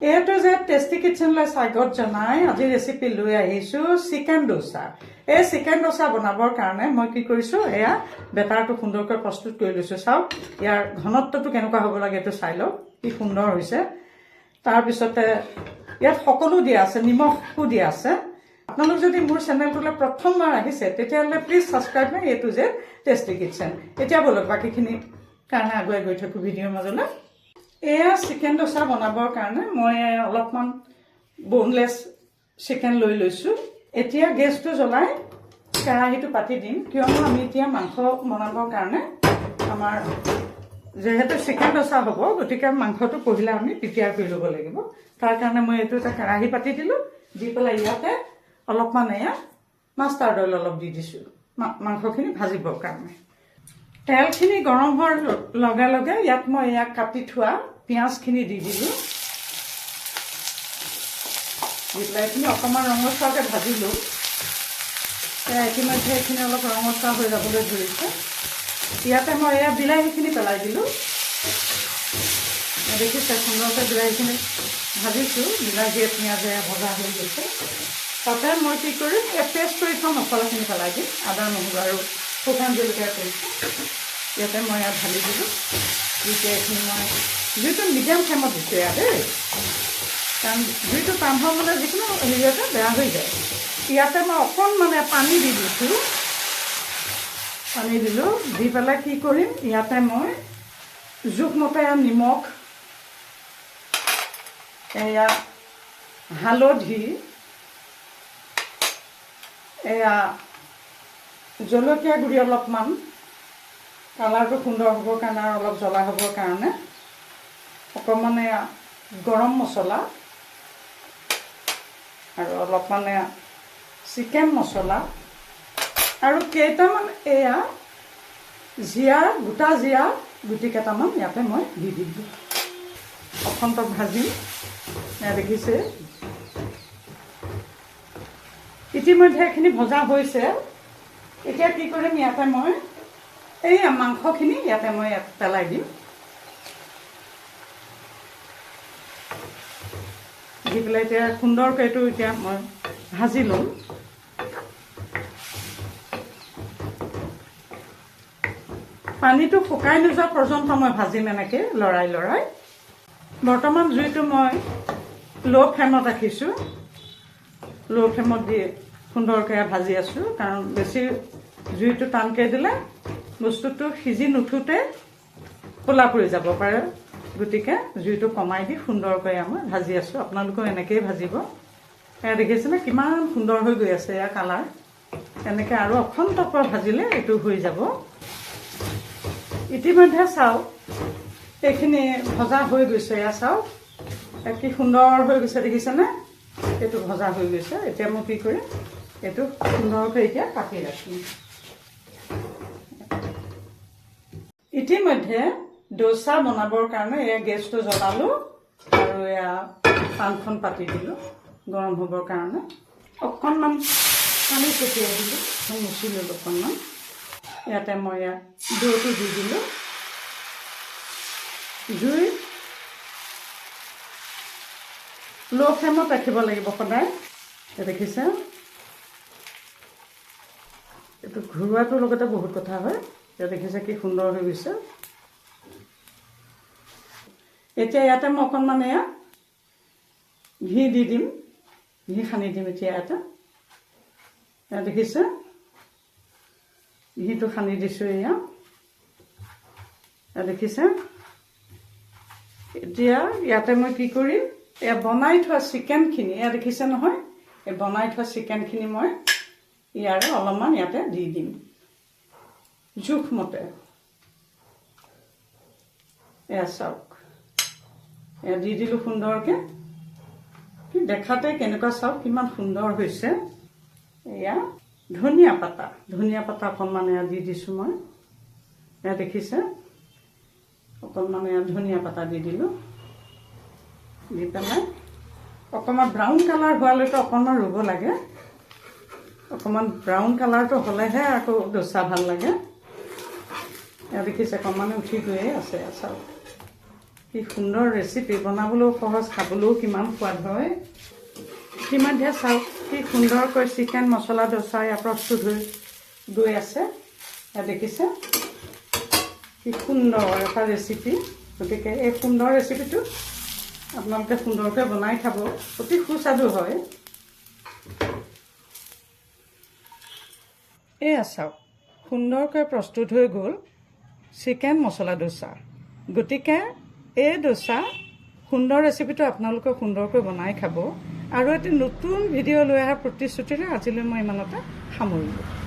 এইটো যে টেষ্টি কিটচেনলৈ স্বাগত জনাই। আজি ৰেচিপি লৈ আহিছো চিকেন ডোচা। এই চিকেন ডোচা বনাবৰ কাৰণে মই কি কৰিছো, এয়া বেটাৰটো সুন্দৰকৈ প্ৰস্তুত কৰি লৈছো। চাওক, ইয়াৰ ঘনত্বটো কেনেকুৱা হ'ব লাগে এইটো চাই লওক, কি সুন্দৰ হৈছে। তাৰপিছতে ইয়াত সকলো দিয়া আছে নিমখো দিয়া আছে। আপোনালোক যদি মোৰ চেনেলটোলৈ প্ৰথমবাৰ আহিছে, তেতিয়াহ'লে প্লিজ ছাবস্ক্ৰাইব মাই এইটো যে টেষ্টি কিটচেন এতিয়া ব'লক বাকীখিনি কাৰণে আগুৱাই গৈ থাকোঁ ভিডিঅ'ৰ মাজলৈ। এয়া চিকেন ডোচা বনাবৰ কাৰণে মই অলপমান বনলেছ চিকেন লৈ লৈছোঁ। এতিয়া গেছটো জ্বলাই কেৰাহীটো পাতি দিম। কিয়নো আমি এতিয়া মাংস বনাবৰ কাৰণে আমাৰ যিহেতু চিকেন ডোচা হ'ব গতিকে মাংসটো পহিলা আমি প্ৰিপেয়াৰ কৰি ল'ব লাগিব। তাৰ কাৰণে মই এইটো এটা কেৰাহী পাতি দিলোঁ। দি পেলাই ইয়াতে অলপমান এয়া মাষ্টাৰ্ড অইল অলপ দি দিছোঁ মাংসখিনি ভাজিবৰ কাৰণে। তেলখিনি গৰম হোৱাৰ লগে লগে ইয়াত মই ইয়াক কাটি থোৱা পিঁয়াজখিনি দি দিলোঁ। দি পেলাই এইখিনি অকণমান ৰঙচুৱাকৈ ভাজিলোঁ। ইতিমধ্যে এইখিনি অলপ ৰঙচুৱা হৈ যাবলৈ ধৰিছে। ইয়াতে মই এয়া বিলাহীখিনি পেলাই দিলোঁ। দেখিছে সুন্দৰকৈ বিলাহীখিনি ভাজিছোঁ। বিলাহীয়ে পিঁয়াজে ভজা হৈ গৈছে। তাতে মই কি কৰিম, এই পেষ্ট কৰি থোৱা মছলাখিনি পেলাই দিম। আদা, নহৰু আৰু শুকান জলকীয়া কৰিছোঁ ইয়াতে মই ইয়াত ঢালি দিলোঁ। যেতিয়া এইখিনি মই জুইটো মিডিয়াম ফ্লেমত দিছোঁ ইয়াত। দেই কাৰণ জুইটো টান হোৱা মানে যিকোনো হেৰিয়তে বেয়া হৈ যায়। ইয়াতে মই অকণমানে পানী দি দিছোঁ। পানী দিলোঁ, দি পেলাই কি কৰিম, ইয়াতে মই জোখমতে নিমখ, এয়া হালধি, এয়া জলকীয়া গুড়ি অলপমান, কালাৰটো সুন্দৰ হ'বৰ কাৰণে আৰু অলপ জ্বলা হ'বৰ কাৰণে। অকণমান গৰম মছলা আৰু অলপমান চিকেন মছলা আৰু কেইটামান এয়া জীয়া গোটা জীয়া গুটি কেইটামান ইয়াতে মই দি দিলোঁ। অখন্তক ভাজিম এয়া দেখিছে। ইতিমধ্যে এইখিনি ভজা হৈছে। এতিয়া কি কৰিম ইয়াতে মই এই মাংসখিনি ইয়াতে মই ইয়াত পেলাই দিম। দি পেলাই এতিয়া সুন্দৰকৈ এইটো এতিয়া মই ভাজি ল'ম। পানীটো শুকাই নোযোৱা পৰ্যন্ত মই ভাজিম এনেকৈ লৰাই লৰাই। বৰ্তমান জুইটো মই ল' ফ্লেমত ৰাখিছোঁ। ল' ফ্লেমত দি সুন্দৰকৈ ভাজি আছোঁ কাৰণ বেছি জুইটো টানকৈ দিলে বস্তুটো সিজি নুঠোতে ক'লা পৰি যাব পাৰে। গতিকে জুইটো কমাই দি সুন্দৰকৈ মই ভাজি আছোঁ। আপোনালোকেও এনেকৈয়ে ভাজিব। এয়া দেখিছেনে কিমান সুন্দৰ হৈ গৈ আছে এয়া কালাৰ। এনেকৈ আৰু অখন্তকৈ ভাজিলে এইটো হৈ যাব। ইতিমধ্যে চাওক, এইখিনি ভজা হৈ গৈছে এয়া চাওক। কি সুন্দৰ হৈ গৈছে, দেখিছেনে? এইটো ভজা হৈ গৈছে। এতিয়া মই কি কৰিম? এইটো সুন্দৰকৈ এতিয়া কাটি ৰাখিম। ইতিমধ্যে ডোচা বনাবৰ কাৰণে এয়া গেছটো জ্বলালোঁ আৰু এয়া পানখন পাতি দিলোঁ গৰম হ'বৰ কাৰণে। অকণমান পানী ছটিয়াই দিলোঁ মুচি ল'লোঁ অকণমান। ইয়াতে মই এয়া দৈটো দি দিলোঁ। জুই ল' ফ্লেমত ৰাখিব লাগিব সদায়। দেখিছে? এইটো ঘৰুৱাটোৰ লগতে বহুত কথা হয়। এতিয়া দেখিছে কি সুন্দৰ হৈ গৈছে। এতিয়া ইয়াতে মই অকণমান এয়া ঘি দি দিম। ঘি সানি দিম এতিয়া ইয়াতে। এয়া দেখিছে? ঘিটো সানি দিছোঁ এয়া। দেখিছে? এতিয়া ইয়াতে মই কি কৰিম? এয়া বনাই থোৱা চিকেনখিনি, এয়া দেখিছে নহয়? এই বনাই থোৱা চিকেনখিনি মই ইয়াৰে অলপমান ইয়াতে দি দিম। জোখমতে। এয়া চাওক। দি দিলোঁ সুন্দৰকৈ। দেখাতে কেনেকুৱা চাওক কিমান সুন্দৰ হৈছে। এয়া ধনিয়া পাতা ধনিয়া পাতা অকণমান এয়া দি দিছোঁ মই। এয়া দেখিছে? অকণমান এয়া ধনিয়া পাতা দি দিলোঁ। দি পেলাই অকণমান ব্ৰাউন কালাৰ হোৱালৈকে অকণমান ৰুব লাগে। অকণমান ব্ৰাউন কালাৰটো হ'লেহে আকৌ ডোচা ভালো লাগে। এয়া দেখিছে, অকণমান উঠি গৈয়ে আছে চাওক। কি সুন্দৰ ৰেচিপি বনাবলৈও সহজ, খাবলৈও কিমান সোৱাদ হয়। ইতিমধ্যে চাওক কি সুন্দৰকৈ চিকেন মছলা ডোচা ইয়াৰ প্ৰস্তুত হৈ গৈ আছে। দেখিছে। কি সুন্দৰ এটা ৰেচিপি গতিকে এই সুন্দৰ ৰেচিপিটো আপোনালোকে সুন্দৰকৈ বনাই খাব। অতি সুস্বাদু হয়। এয়া চাওক, সুন্দৰকৈ প্ৰস্তুত হৈ গ'ল চিকেন মছলা ডোচা। গতিকে এই ডোচা সুন্দৰ ৰেচিপিটো আপোনালোকে সুন্দৰকৈ বনাই খাব। আৰু এটি নতুন ভিডিঅ' লৈ অহাৰ প্ৰতিশ্ৰুতিৰে আজিলৈ মই ইমানতে সামৰিলোঁ।